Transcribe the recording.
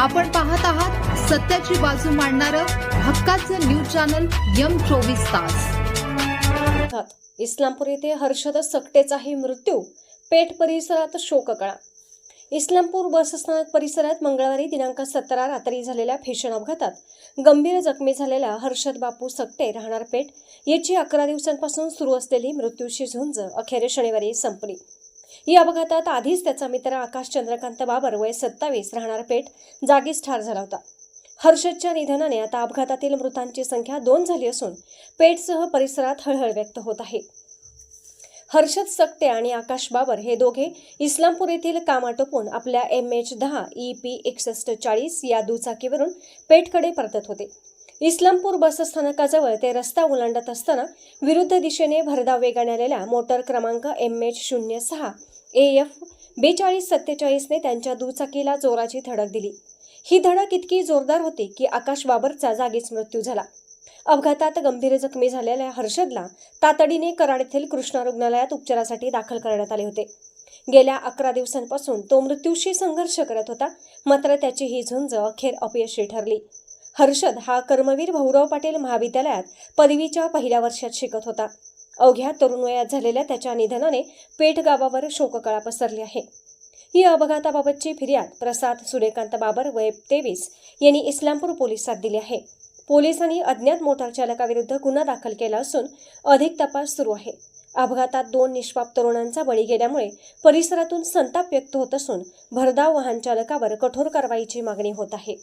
आपण पाहत आहात सत्याची बाजू मांडणारं हक्काचं न्यूज चॅनल यम चोवीस तास. इस्लामपूर येथे हर्षद सकटेचाही मृत्यू पेठ परिसरात शोककळा. इस्लामपूर बसस्थानक परिसरात मंगळवारी दिनांक सतरा रात्री झालेल्या भीषण अपघातात गंभीर जखमी झालेला हर्षद बापू सकटे राहणार पेठ याची अकरा दिवसांपासून सुरू असलेली मृत्यूशी झुंज अखेर शनिवारी संपली. या अपघातात आधीच त्याचा मित्र आकाश चंद्रकांत बाबर वय सत्तावीस राहणार पेठ जागीच ठार झाला होता. हर्षदच्या निधनाने आता अपघातातील मृतांची संख्या दोन झाली असून पेठसह परिसरात हळहळ व्यक्त होत आहे. हर्षद सकटे आणि आकाश बाबर हे दोघे इस्लामपूर येथील काम आटोपून आपल्या एम एच दहा ई पी एकसष्ट चाळीस या दुचाकीवरून पेठकडे परतत होते. इस्लामपूर बसस्थानकाजवळ ते रस्ता ओलांडत असताना विरुद्ध दिशेने भरधाव वेगाने आलेल्या मोटर क्रमांक एम एच शून्य सहा ए एफ बेचाळीस सत्तेचाळीसने त्यांच्या दुचाकीला जोराची धडक दिली. ही धडक इतकी जोरदार होती की आकाश बाबरचा जागीच मृत्यू झाला. अपघातात गंभीर जखमी झालेल्या हर्षदला तातडीने कराड येथील कृष्णा रुग्णालयात उपचारासाठी दाखल करण्यात आले होते. गेल्या अकरा दिवसांपासून तो मृत्यूशी संघर्ष करत होता मात्र त्याची ही झुंज अखेर अपयशी ठरली. हर्षद हा कर्मवीर भाऊराव पाटील महाविद्यालयात पदवीच्या पहिल्या वर्षात शिकत होता. अवघ्या तरुण वयात झालेल्या त्याच्या निधनाने पेठ गावावर शोककळा पसरली आहे. ही अपघाताबाबतची फिर्याद प्रसाद सूर्यकांत बाबर वय तेवीस यांनी इस्लामपूर पोलिसात दिली आहे. पोलिसांनी अज्ञात मोटार चालकाविरुद्ध गुन्हा दाखल केला असून अधिक तपास सुरू आहे. अपघातात दोन निष्पाप तरुणांचा बळी गेल्यामुळे परिसरातून संताप व्यक्त होत असून भरधाव वाहन चालकावर कठोर कारवाईची मागणी होत आहे.